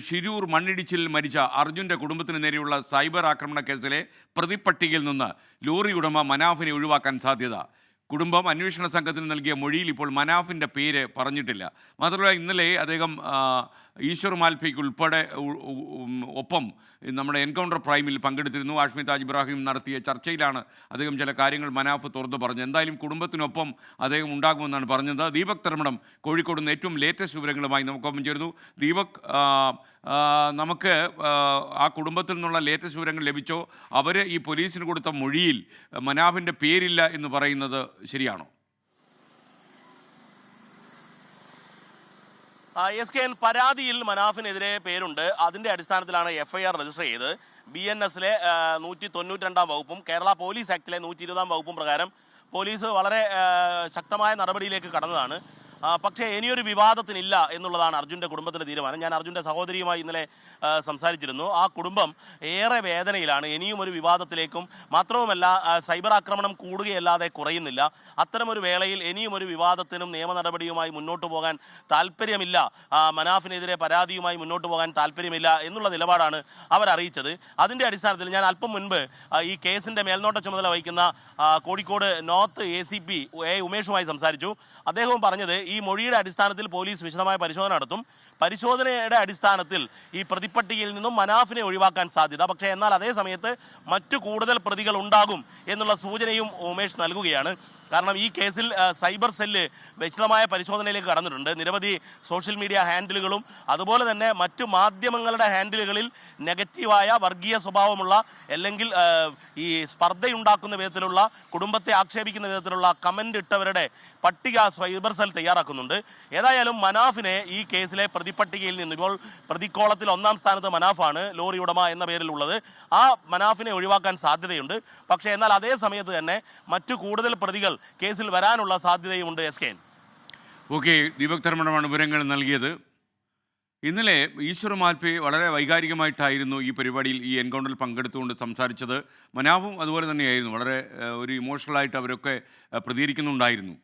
ഷിരൂർ മണ്ണിടിച്ചിലിൽ മരിച്ച അർജുന്റെ കുടുംബത്തിന് നേരെയുള്ള സൈബർ ആക്രമണ കേസിലെ പ്രതിപ്പട്ടികയിൽ നിന്ന് ലോറി ഉടമ മനാഫിനെ ഒഴിവാക്കാൻ സാധ്യത. കുടുംബം അന്വേഷണ സംഘത്തിന് നൽകിയ മൊഴിയിൽ ഇപ്പോൾ മനാഫിന്റെ പേര് പറഞ്ഞിട്ടില്ല. മാത്രമല്ല ഇന്നലെ അദ്ദേഹം ഈശ്വർ മാൽഫിക്ക് ഉൾപ്പെടെ ഒപ്പം നമ്മുടെ എൻകൗണ്ടർ പ്രൈമിൽ പങ്കെടുത്തിരുന്നു. ആഷ്മി താജ് ഇബ്രാഹിം നടത്തിയ ചർച്ചയിലാണ് അദ്ദേഹം ചില കാര്യങ്ങൾ മനാഫ് തുറന്നു പറഞ്ഞത്. എന്തായാലും കുടുംബത്തിനൊപ്പം അദ്ദേഹം ഉണ്ടാകുമെന്നാണ് പറഞ്ഞത്. ദീപക് തെർമണം കോഴിക്കോട് നിന്ന് ഏറ്റവും ലേറ്റസ്റ്റ് വിവരങ്ങളുമായി നമുക്കൊപ്പം ചേരുന്നു. ദീപക് നമുക്ക് ആ കുടുംബത്തിൽ നിന്നുള്ള ലേറ്റസ്റ്റ് വിവരങ്ങൾ ലഭിച്ചോ? അവർ ഈ പോലീസിന് കൊടുത്ത മൊഴിയിൽ മനാഫിന്റെ പേരില്ല എന്ന് പറയുന്നത് ശരിയാണോ? എസ് കെ എൻ പരാതിയിൽ മനാഫിനെതിരെ പേരുണ്ട്. അതിന്റെ അടിസ്ഥാനത്തിലാണ് എഫ്ഐആർ രജിസ്റ്റർ ചെയ്ത് ബി എൻ എസിലെ നൂറ്റി തൊണ്ണൂറ്റി രണ്ടാം വകുപ്പും കേരള പോലീസ് ആക്ടിലെ നൂറ്റി ഇരുപതാം വകുപ്പും പ്രകാരം പോലീസ് വളരെ ശക്തമായ നടപടിയിലേക്ക് കടന്നതാണ്. പക്ഷേ ഇനിയൊരു വിവാദത്തിനില്ല എന്നുള്ളതാണ് അർജുന്റെ കുടുംബത്തിന്റെ തീരുമാനം. ഞാൻ അർജുന്റെ സഹോദരിയുമായി ഇന്നലെ സംസാരിച്ചിരുന്നു. ആ കുടുംബം ഏറെ വേദനയിലാണ്. ഇനിയും ഒരു വിവാദത്തിലേക്കും മാത്രവുമല്ല സൈബർ ആക്രമണം കൂടുകയല്ലാതെ കുറയുന്നില്ല. അത്തരമൊരു വേളയിൽ ഇനിയും ഒരു വിവാദത്തിനും നിയമ നടപടിയുമായി മുന്നോട്ട് പോകാൻ താല്പര്യമില്ല മനാഫിനെതിരെ പരാതിയുമായി മുന്നോട്ട് പോകാൻ താല്പര്യമില്ല എന്നുള്ള നിലപാടാണ് അവർ അറിയിച്ചത്. അതിന്റെ അടിസ്ഥാനത്തിൽ ഞാൻ അല്പം മുൻപ് ഈ കേസിന്റെ മേൽനോട്ട ചുമതല വഹിക്കുന്ന Kozhikode north A C P A ഉമേഷുമായി സംസാരിച്ചു. അദ്ദേഹവും പറഞ്ഞത് ഈ മൊഴിയുടെ അടിസ്ഥാനത്തിൽ പോലീസ് വിശദമായ പരിശോധന നടത്തും. പരിശോധനയുടെ അടിസ്ഥാനത്തിൽ ഈ പ്രതിപ്പട്ടികയിൽ നിന്നും മനാഫിനെ ഒഴിവാക്കാൻ സാധ്യത. പക്ഷേ എന്നാൽ അതേ സമയത്ത് മറ്റു കൂടുതൽ പ്രതികൾ ഉണ്ടാകും എന്നുള്ള സൂചനയും ഉമേഷ് നൽകുകയാണ്. കാരണം ഈ കേസിൽ സൈബർ സെല്ല് വിശദമായ പരിശോധനയിലേക്ക് കടന്നിട്ടുണ്ട്. നിരവധി സോഷ്യൽ മീഡിയ ഹാൻഡിലുകളും അതുപോലെ തന്നെ മറ്റു മാധ്യമങ്ങളുടെ ഹാൻഡിലുകളിൽ നെഗറ്റീവായ വർഗീയ സ്വഭാവമുള്ള അല്ലെങ്കിൽ ഈ സ്പർദ്ധയുണ്ടാക്കുന്ന വിധത്തിലുള്ള കുടുംബത്തെ ആക്ഷേപിക്കുന്ന വിധത്തിലുള്ള കമന്റ് ഇട്ടവരുടെ പട്ടിക സൈബർ സെൽ തയ്യാറാക്കുന്നുണ്ട്. ഏതായാലും മനാഫിനെ ഈ കേസിലെ പ്രതിപട്ടികയിൽ നിന്ന് ഇപ്പോൾ പ്രതിക്കോളത്തിൽ ഒന്നാം സ്ഥാനത്ത് മനാഫാണ് ലോറി ഉടമ എന്ന പേരിലുള്ളത് ആ മനാഫിനെ ഒഴിവാക്കാൻ സാധ്യതയുണ്ട്. പക്ഷേ എന്നാൽ അതേ സമയത്ത് തന്നെ മറ്റു കൂടുതൽ പ്രതികൾ കേസിൽ വരാനുള്ള സാധ്യതയുമുണ്ട് എസ് കെ ഓക്കെ ദീപക് ധർമ്മടമാണ് വിവരങ്ങൾ നൽകിയത്. ഇന്നലെ ഈശ്വർ മാൽപെ വളരെ വൈകാരികമായിട്ടായിരുന്നു ഈ പരിപാടിയിൽ ഈ എൻകൗണ്ടറിൽ പങ്കെടുത്തുകൊണ്ട് സംസാരിച്ചത്. മനാവും അതുപോലെ തന്നെയായിരുന്നു. വളരെ ഒരു ഇമോഷണലായിട്ട് അവരൊക്കെ പ്രതികരിക്കുന്നുണ്ടായിരുന്നു.